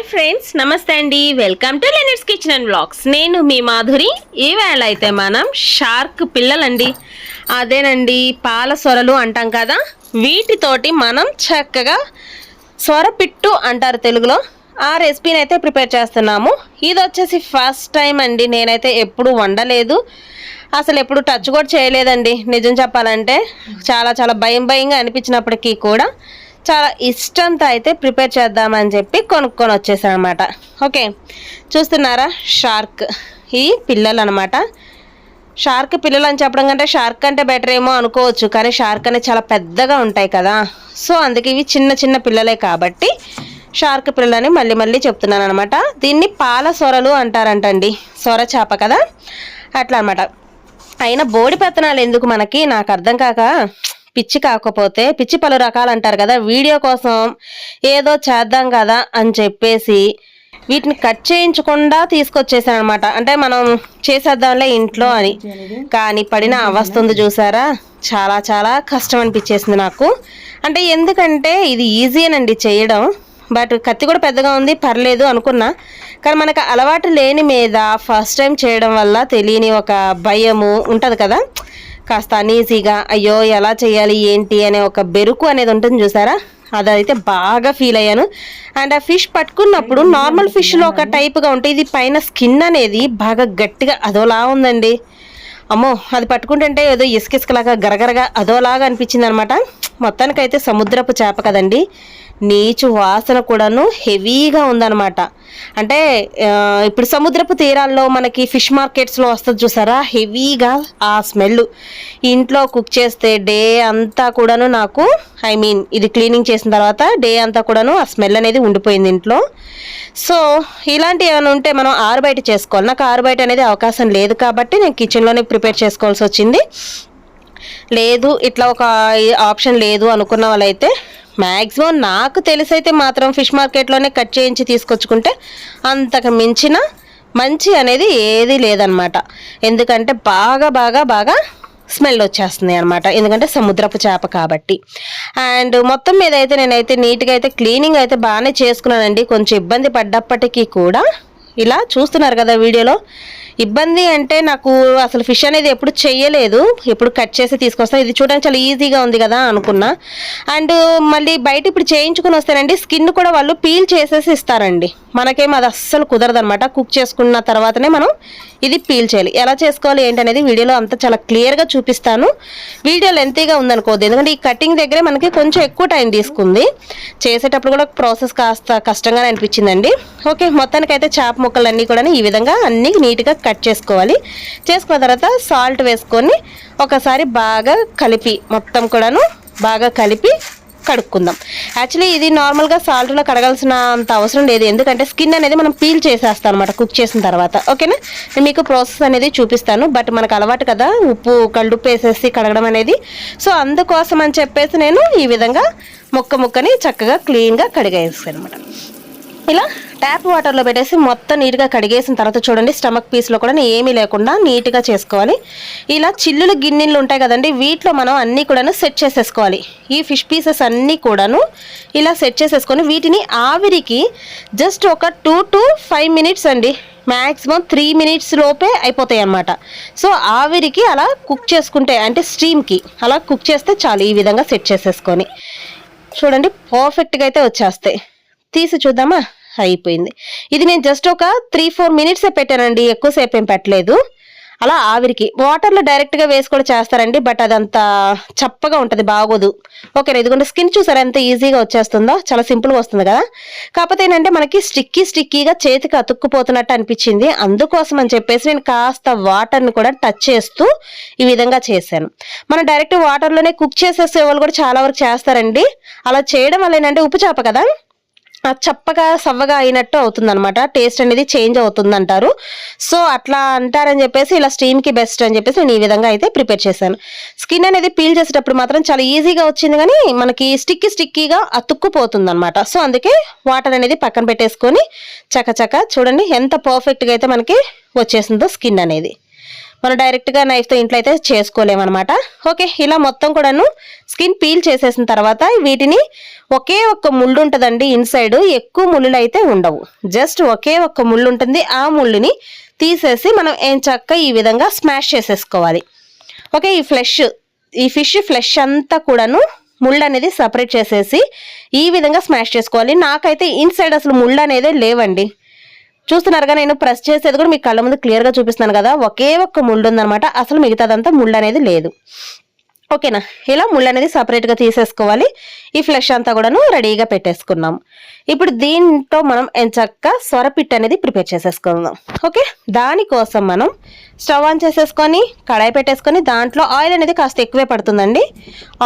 Hi friends నమస్తే అండి. Welcome to Lynette's kitchen and blogs నేను మీ మాధురి. ఈవేళ అయితే మనం షార్క్ పిల్లలండి. అదేనండి పాల సొరలు అంటాం కదా. వీటితోటి మనం చక్కగా సొరపిట్టు అంటారు తెలుగులో. ఆ రెసిపీని అయితే ప్రిపేర్ చేస్తున్నాము. ఇది వచ్చేసి ఫస్ట్ టైం అండి. నేనైతే ఎప్పుడు వండలేదు. అసలు ఎప్పుడు టచ్ కూడా చేయలేదండి. నిజం చెప్పాలంటే చాలా చాలా భయం భయంగా అనిపించినప్పటికీ కూడా. చాలా ఇష్టంతో అయితే ప్రిపేర్ చేద్దామని చెప్పి కొనుక్కొని వచ్చేసాను అనమాట ఓకే చూస్తున్నారా? షార్క్ ఈ పిల్లలు అనమాట షార్క్ పిల్లలు అని చెప్పడం కంటే షార్క్ అంటే బెటర్ ఏమో అనుకోవచ్చు కానీ షార్క్ అనేది చాలా పెద్దగా ఉంటాయి కదా. సో అందుకే ఇవి చిన్న చిన్న పిల్లలే కాబట్టి షార్క్ పిల్లలని మళ్ళీ మళ్ళీ చెప్తున్నాను అనమాట దీన్ని పాల సొరలు అంటారంటండి. సొర చేప కదా? అట్లా అనమాట అయినా బోడి పెత్తనాలు ఎందుకు మనకి? నాకు అర్థం కాక పిచ్చి కాకపోతే పిచ్చి పలు రకాలు అంటారు కదా వీడియో కోసం ఏదో చేద్దాం కదా అని చెప్పేసి వీటిని కట్ చేయించకుండా తీసుకొచ్చేసాను అనమాట అంటే మనం చేసేద్దాంలే ఇంట్లో అని. కానీ పడిన అవస్థ చూసారా? చాలా చాలా కష్టం అనిపించేసింది నాకు. అంటే ఎందుకంటే ఇది ఈజీనండి చేయడం. బట్ కత్తి కూడా పెద్దగా ఉంది పర్లేదు అనుకున్నా. కానీ మనకు అలవాటు లేని మీద ఫస్ట్ టైం చేయడం వల్ల తెలియని ఒక భయము ఉంటుంది కదా. కాస్త అనీజీగా అయ్యో ఎలా చేయాలి ఏంటి? అనే ఒక బెరుకు అనేది ఉంటుంది చూసారా? అదైతే బాగా ఫీల్ అయ్యాను. అండ్ ఆ ఫిష్ పట్టుకున్నప్పుడు నార్మల్ ఫిష్లో ఒక టైప్గా ఉంటే ఇది పైన స్కిన్ అనేది బాగా గట్టిగా అదోలా ఉందండి. అమ్మో అది పట్టుకుంటుంటే ఏదో ఇసుకిసుకలాగా గరగరగా అదోలాగా అనిపించింది అనమాట మొత్తానికైతే సముద్రపు చేప కదండి. నీచు వాసన కూడాను హెవీగా ఉందన్నమాట. అంటే ఇప్పుడు సముద్రపు తీరాల్లో మనకి ఫిష్ మార్కెట్స్లో వస్తుంది చూసారా? హెవీగా ఆ స్మెల్ ఇంట్లో కుక్ చేస్తే డే అంతా కూడాను నాకు ఐ మీన్ ఇది క్లీనింగ్ చేసిన తర్వాత డే అంతా కూడాను ఆ స్మెల్ అనేది ఉండిపోయింది ఇంట్లో. సో ఇలాంటివి ఏమైనా ఉంటే మనం ఆరు బయట చేసుకోవాలి. నాకు ఆరు బయట అనేది అవకాశం లేదు కాబట్టి నేను కిచెన్లోనే ప్రిపేర్ చేసుకోవాల్సి వచ్చింది. లేదు ఇట్లా ఒక ఆప్షన్ లేదు అనుకున్న వాళ్ళైతే మ్యాక్సిమం నాకు తెలిసైతే మాత్రం ఫిష్ మార్కెట్లోనే కట్ చేయించి తీసుకొచ్చుకుంటే అంతకు మించిన మంచి అనేది ఏది లేదనమాట ఎందుకంటే బాగా బాగా బాగా స్మెల్ వచ్చేస్తుంది అనమాట ఎందుకంటే సముద్రపు చేప కాబట్టి. అండ్ మొత్తం మీద అయితే నేనైతే నీట్గా అయితే క్లీనింగ్ అయితే బాగానే చేసుకున్నానండి. కొంచెం ఇబ్బంది పడ్డప్పటికీ కూడా ఇలా చూస్తున్నారు కదా వీడియోలో. ఇబ్బంది అంటే నాకు అసలు ఫిష్ అనేది ఎప్పుడు చేయలేదు ఎప్పుడు కట్ చేసి తీసుకొస్తాను. ఇది చూడడానికి చాలా ఈజీగా ఉంది కదా అనుకున్నా. అండ్ మళ్ళీ బయట ఇప్పుడు చేయించుకుని వస్తానండి. స్కిన్ కూడా వాళ్ళు పీల్ చేసేసి ఇస్తారండి. మనకేం అది అస్సలు కుదరదనమాట కుక్ చేసుకున్న తర్వాతనే మనం ఇది పీల్ చేయాలి. ఎలా చేసుకోవాలి ఏంటనేది వీడియోలో అంతా చాలా క్లియర్గా చూపిస్తాను. వీడియో లెంతీగా ఉందనుకోవద్దు ఎందుకంటే ఈ కటింగ్ దగ్గరే మనకి కొంచెం ఎక్కువ టైం తీసుకుంది. చేసేటప్పుడు కూడా ప్రాసెస్ కాస్త కష్టంగానే అనిపించిందండి. ఓకే మొత్తానికైతే చేప ముక్కలన్నీ కూడా ఈ విధంగా అన్నీ నీట్గా కట్ చేసుకోవాలి. చేసుకున్న తర్వాత సాల్ట్ వేసుకొని ఒకసారి బాగా కలిపి మొత్తం కూడాను బాగా కలిపి కడుక్కుందాం. యాక్చువల్లీ ఇది నార్మల్గా సాల్ట్లో కడగాల్సిన అంత అవసరం లేదు. ఎందుకంటే స్కిన్ అనేది మనం పీల్ చేసేస్తాం అనమాట కుక్ చేసిన తర్వాత. ఓకేనా? నేను మీకు ప్రాసెస్ అనేది చూపిస్తాను. బట్ మనకు అలవాటు కదా ఉప్పు కళ్ళుప్పు వేసేసి కడగడం అనేది. సో అందుకోసం అని చెప్పేసి నేను ఈ విధంగా ముక్క ముక్కని చక్కగా క్లీన్గా కడిగేస్తాను అనమాట ఇలా ట్యాప్ వాటర్లో పెట్టేసి మొత్తం నీట్గా కడిగేసిన తర్వాత చూడండి స్టమక్ పీస్లో కూడా ఏమీ లేకుండా నీట్గా చేసుకోవాలి. ఇలా చిల్లులు గిన్నెలు ఉంటాయి కదండి వీటిలో మనం అన్నీ కూడాను సెట్ చేసేసుకోవాలి. ఈ ఫిష్ పీసెస్ అన్నీ కూడాను ఇలా సెట్ చేసేసుకొని వీటిని ఆవిరికి జస్ట్ ఒక టూ టు ఫైవ్ మినిట్స్ అండి మ్యాక్సిమం త్రీ మినిట్స్ లోపే అయిపోతాయి అన్నమాట. సో ఆవిరికి అలా కుక్ చేసుకుంటే అంటే స్టీమ్కి అలా కుక్ చేస్తే చాలు ఈ విధంగా సెట్ చేసేసుకొని. చూడండి పర్ఫెక్ట్గా అయితే వచ్చేస్తాయి. తీసి చూద్దామా? అయిపోయింది. ఇది నేను జస్ట్ ఒక త్రీ ఫోర్ మినిట్సే పెట్టానండి. ఎక్కువసేపు ఏం పెట్టలేదు. అలా ఆవిరికి. వాటర్లో డైరెక్ట్గా వేసి కూడా చేస్తారండి బట్ అదంతా చప్పగా ఉంటుంది బాగోదు. ఓకేనా? ఇదిగోండి స్కిన్ చూసారా ఎంత ఈజీగా వచ్చేస్తుందో? చాలా సింపుల్గా వస్తుంది కదా? కాకపోతే ఏంటంటే మనకి స్టిక్కీ స్టిక్కీగా చేతికి అతుక్కుపోతున్నట్టు అనిపించింది. అందుకోసం అని చెప్పేసి నేను కాస్త వాటర్ని కూడా టచ్ చేస్తూ ఈ విధంగా చేశాను. మనం డైరెక్ట్ వాటర్లోనే కుక్ చేసేసే వాళ్ళు కూడా చాలా వరకు చేస్తారండి. అలా చేయడం వల్ల ఏంటంటే ఉప్పు చేప కదా? చప్పగా సవ్వగా అయినట్టు అవుతుంది అనమాట టేస్ట్ అనేది చేంజ్ అవుతుంది అంటారు సో అట్లా అంటారని చెప్పేసి ఇలా స్టీమ్కి బెస్ట్ అని చెప్పేసి నేను ఈ విధంగా అయితే ప్రిపేర్ చేశాను. స్కిన్ అనేది పీల్ చేసేటప్పుడు మాత్రం చాలా ఈజీగా వచ్చింది కానీ మనకి స్టిక్కి స్టిక్కీగా అతుక్కుపోతుంది అనమాట సో అందుకే వాటర్ అనేది పక్కన పెట్టేసుకొని చకచక చూడండి ఎంత పర్ఫెక్ట్గా అయితే మనకి వచ్చేసిందో స్కిన్ అనేది. మనం డైరెక్ట్గా నైఫ్తో ఇంట్లో అయితే చేసుకోలేమన్నమాట. ఓకే ఇలా మొత్తం కూడాను స్కిన్ పీల్ చేసేసిన తర్వాత వీటిని ఒకే ఒక్క ముళ్ళు ఉంటుందండి ఇన్సైడ్ ఎక్కువ ముళ్ళు అయితే ఉండవు. జస్ట్ ఒకే ఒక్క ముళ్ళు ఉంటుంది ఆ ముళ్ళుని తీసేసి మనం ఏం చక్క ఈ విధంగా స్మాష్ చేసేసుకోవాలి. ఓకే ఈ ఫ్లెష్ ఈ ఫిష్ ఫ్లెష్ అంతా కూడాను ముళ్ళు అనేది సపరేట్ చేసేసి ఈ విధంగా స్మాష్ చేసుకోవాలి. నాకైతే ఇన్సైడ్ అసలు ముళ్ళు అనేది లేవండి. చూస్తున్నారుగా నేను ప్రెస్ చేసేది కూడా మీకు కళ్ళ ముందు క్లియర్గా చూపిస్తున్నాను కదా ఒకే ఒక్క ముళ్ళు ఉందనమాట అసలు మిగతాదంతా ముళ్ళు అనేది లేదు. ఓకేనా? ఇలా ముళ్ళు అనేది సపరేట్గా తీసేసుకోవాలి. ఈ ఫ్లెష్ అంతా కూడాను రెడీగా పెట్టేసుకున్నాం. ఇప్పుడు దీంతో మనం ఎంచక్క స్వరపిట్ అనేది ప్రిపేర్ చేసేసుకుందాం. ఓకే దానికోసం మనం స్టవ్ ఆన్ చేసేసుకొని కడాయి పెట్టేసుకొని దాంట్లో ఆయిల్ అనేది కాస్త ఎక్కువే పడుతుందండి.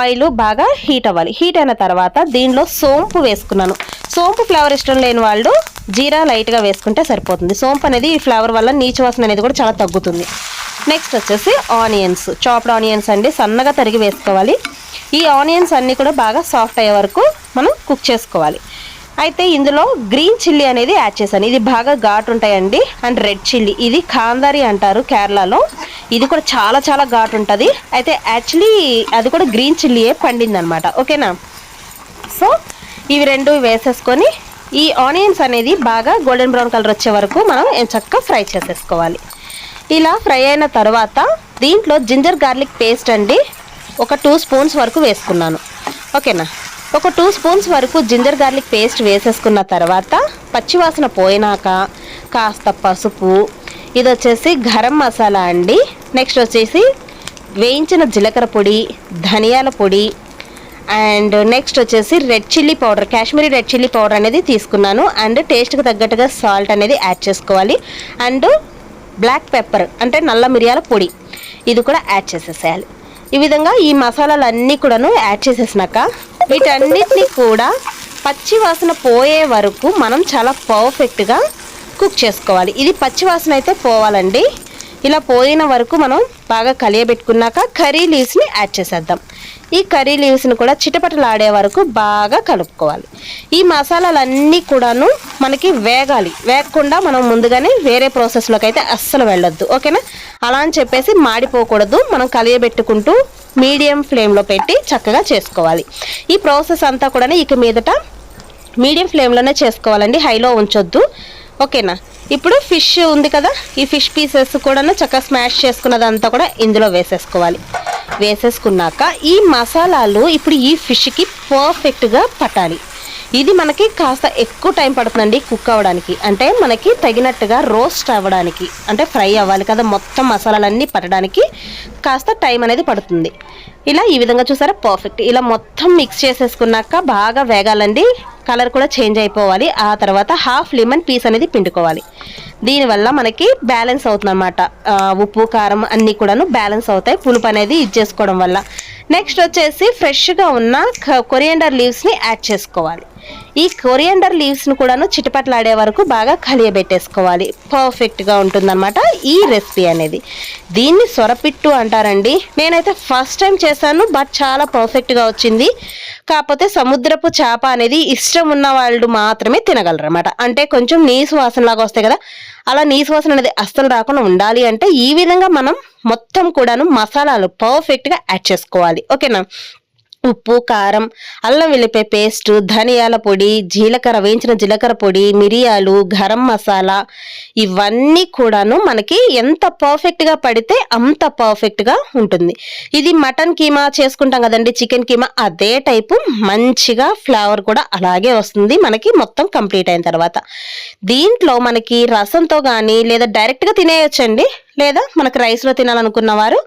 ఆయిల్ బాగా హీట్ అవ్వాలి. హీట్ అయిన తర్వాత దీనిలో సోంపు వేసుకున్నాను. సోంపు ఫ్లేవర్ ఇష్టం లేని వాళ్ళు జీరా లైట్గా వేసుకుంటే సరిపోతుంది. సోంపు అనేది ఈ ఫ్లేవర్ వల్ల నీచు వాసన అనేది కూడా చాలా తగ్గుతుంది. నెక్స్ట్ వచ్చేసి ఆనియన్స్ చాప్డ్ ఆనియన్స్ అండి సన్నగా తరిగి వేసుకోవాలి. ఈ ఆనియన్స్ అన్నీ కూడా బాగా సాఫ్ట్ అయ్యే వరకు మనం కుక్ చేసుకోవాలి. అయితే ఇందులో గ్రీన్ చిల్లీ అనేది యాడ్ చేశాను. ఇది బాగా ఘాటు ఉంటాయండి. And red chilli. ఇది కాందారి అంటారు కేరళలో. ఇది కూడా చాలా చాలా ఘాటు ఉంటుంది. అయితే యాక్చువల్లీ అది కూడా గ్రీన్ చిల్లీయే పండింది అనమాట ఓకేనా? సో ఇవి రెండు వేసేసుకొని ఈ ఆనియన్స్ అనేది బాగా గోల్డెన్ బ్రౌన్ కలర్ వచ్చే వరకు మనం చక్కగా ఫ్రై చేసేసుకోవాలి. ఇలా ఫ్రై అయిన తర్వాత దీంట్లో జింజర్ గార్లిక్ పేస్ట్ అండి. ఒక టూ స్పూన్స్ వరకు వేసుకున్నాను. ఓకేనా. ఒక టూ స్పూన్స్ వరకు జింజర్ గార్లిక్ పేస్ట్ వేసేసుకున్న తర్వాత పచ్చివాసన పోయినాక కాస్త పసుపు ఇది వచ్చేసి గరం మసాలా అండి. నెక్స్ట్ వచ్చేసి వేయించిన జీలకర్ర పొడి ధనియాల పొడి అండ్ నెక్స్ట్ వచ్చేసి red chilli powder Kashmiri red chilli powder అనేది తీసుకున్నాను. అండ్ టేస్ట్కి తగ్గట్టుగా సాల్ట్ అనేది యాడ్ చేసుకోవాలి. అండ్ బ్లాక్ పెప్పర్ అంటే నల్ల మిరియాల పొడి ఇది కూడా యాడ్ చేసేసేయాలి. ఈ విధంగా ఈ మసాలాలు అన్నీ కూడాను యాడ్ చేసేసినాక వీటన్నిటిని కూడా పచ్చి వాసన పోయే వరకు మనం చాలా పర్ఫెక్ట్గా కుక్ చేసుకోవాలి. ఇది పచ్చి వాసన అయితే పోవాలండి. ఇలా పోయిన వరకు మనం బాగా కలియబెట్టుకున్నాక కర్రీ లీవ్స్ని యాడ్ చేసేద్దాం. ఈ కర్రీ లీవ్స్ని కూడా చిటపటలాడే వరకు బాగా కలుపుకోవాలి. ఈ మసాలాలన్నీ కూడాను మనకి వేగాలి. వేగకుండా మనం ముందుగానే వేరే ప్రాసెస్లోకి అయితే అస్సలు వెళ్ళొద్దు. ఓకేనా? అలా అని చెప్పేసి మాడిపోకూడదు. మనం కలియబెట్టుకుంటూ మీడియం ఫ్లేమ్లో పెట్టి చక్కగా చేసుకోవాలి. ఈ ప్రాసెస్ అంతా కూడా ఇక మీదట మీడియం ఫ్లేమ్లోనే చేసుకోవాలండి. హైలో ఉంచొద్దు. ఓకేనా? ఇప్పుడు ఫిష్ ఉంది కదా? ఈ ఫిష్ పీసెస్ కూడా చక్కగా స్మాష్ చేసుకున్నదంతా కూడా ఇందులో వేసేసుకోవాలి. వేసేసుకున్నాక ఈ మసాలాలు ఇప్పుడు ఈ ఫిష్కి పర్ఫెక్ట్గా పట్టాలి. ఇది మనకి కాస్త ఎక్కువ టైం పడుతుందండి కుక్ అవ్వడానికి. అంటే మనకి తగినట్టుగా రోస్ట్ అవ్వడానికి. అంటే ఫ్రై అవ్వాలి కదా మొత్తం మసాలాలన్నీ పట్టడానికి కాస్త టైం అనేది పడుతుంది. ఇలా ఈ విధంగా చూసారా పర్ఫెక్ట్. ఇలా మొత్తం మిక్స్ చేసేసుకున్నాక బాగా వేగాలండి. కలర్ కూడా చేంజ్ అయిపోవాలి. ఆ తర్వాత హాఫ్ లెమన్ పీస్ అనేది పిండుకోవాలి. దీనివల్ల మనకి బ్యాలెన్స్ అవుతుంది అనమాట ఉప్పు కారం అన్నీ కూడాను బ్యాలెన్స్ అవుతాయి. పులుపు అనేది ఇచ్చేసుకోవడం వల్ల. నెక్స్ట్ వచ్చేసి ఫ్రెష్గా ఉన్న కొరియండర్ లీవ్స్ని యాడ్ చేసుకోవాలి. ఈ కొరియండర్ లీవ్స్ను కూడాను చిటపట్లాడే వరకు బాగా కలియబెట్టేసుకోవాలి. పర్ఫెక్ట్గా ఉంటుందన్నమాట ఈ రెసిపీ అనేది. దీన్ని సొరపిట్టు అంటారండి. నేనైతే ఫస్ట్ టైం చేశాను బట్ చాలా పర్ఫెక్ట్గా వచ్చింది. కాకపోతే సముద్రపు చేప అనేది ఇష్టం ఉన్న వాళ్ళు మాత్రమే తినగలరు అనమాట అంటే కొంచెం నీసు వాసనలాగా వస్తాయి కదా అలా నీసు వాసన అనేది అస్సలు రాకుండా ఉండాలి అంటే ఈ విధంగా మనం మొత్తం కూడాను మసాలాలు పర్ఫెక్ట్గా యాడ్ చేసుకోవాలి. ఓకేనా ఉప్పు కారం అల్లం వెల్లిపాయ పేస్ట్ ధనియాల పొడి జీలకర్ర వేయించిన జీలకర్ర పొడి మిరియాలు గరం మసాలా ఇవన్నీ కూడాను మనకి ఎంత పర్ఫెక్ట్గా పడితే అంత పర్ఫెక్ట్గా ఉంటుంది. ఇది మటన్ కీమా చేసుకుంటాం కదండి చికెన్ కీమా అదే టైపు మంచిగా ఫ్లేవర్ కూడా అలాగే వస్తుంది మనకి మొత్తం కంప్లీట్ అయిన తర్వాత. దీంట్లో మనకి రసంతో కానీ లేదా డైరెక్ట్గా తినేయొచ్చండి. లేదా మనకు రైస్లో తినాలనుకున్న వారు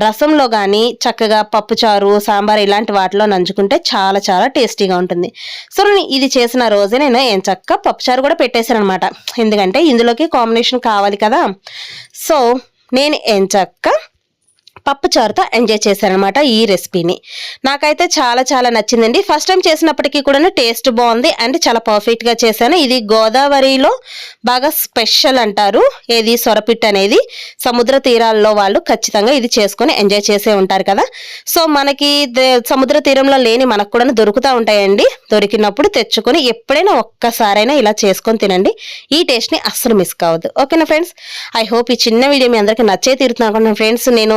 రసంలో కానీ చక్కగా పప్పుచారు సాంబార్ ఇలాంటి వాటిలో నంచుకుంటే చాలా చాలా టేస్టీగా ఉంటుంది. సో నేను ఇది చేసిన రోజే నేను ఏం చక్క పప్పుచారు కూడా పెట్టేశాను అనమాట ఎందుకంటే ఇందులోకి కాంబినేషన్ కావాలి కదా. సో నేను ఏం చక్క పప్పు చారుతో ఎంజాయ్ చేశారనమాట ఈ రెసిపీని. నాకైతే చాలా చాలా నచ్చిందండి. ఫస్ట్ టైం చేసినప్పటికీ కూడా టేస్ట్ బాగుంది అండ్ చాలా పర్ఫెక్ట్గా చేశాను. ఇది గోదావరిలో బాగా స్పెషల్ అంటారు. ఏది సొరపిట్ అనేది సముద్ర తీరాల్లో వాళ్ళు ఖచ్చితంగా ఇది చేసుకొని ఎంజాయ్ చేసే ఉంటారు కదా. సో మనకి సముద్ర తీరంలో లేని మనకు కూడా దొరుకుతూ ఉంటాయండి. దొరికినప్పుడు తెచ్చుకొని ఎప్పుడైనా ఒక్కసారైనా ఇలా చేసుకొని తినండి. ఈ టేస్ట్ని అస్సలు మిస్ కావద్దు. ఓకేనా ఫ్రెండ్స్? ఐ హోప్ ఈ చిన్న వీడియో మీ అందరికీ నచ్చే తీరుతున్నాను ఫ్రెండ్స్ నేను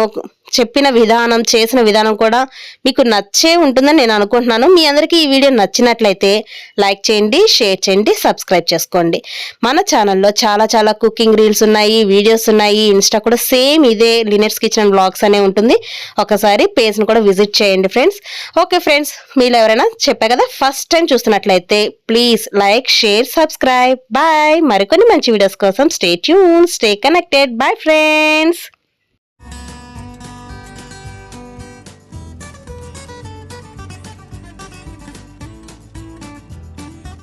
చెప్పిన విధానం చేసిన విధానం కూడా మీకు నచ్చే ఉంటుందని నేను అనుకుంటున్నాను. మీ అందరికీ ఈ వీడియో నచ్చినట్లయితే లైక్ చేయండి షేర్ చేయండి సబ్స్క్రైబ్ చేసుకోండి. మన ఛానల్లో చాలా చాలా కుకింగ్ రీల్స్ ఉన్నాయి వీడియోస్ ఉన్నాయి. ఇన్స్టా కూడా సేమ్ ఇదే లినెట్స్ కిచెన్ బ్లాగ్స్ అనే ఉంటుంది. ఒకసారి పేజ్ను కూడా విజిట్ చేయండి ఫ్రెండ్స్. ఓకే ఫ్రెండ్స్ మీరు ఎవరైనా చెప్పా కదా ఫస్ట్ టైం చూస్తున్నట్లయితే please like share subscribe. Bye. మరికొన్ని మంచి వీడియోస్ కోసం stay tune stay connected. Bye friends.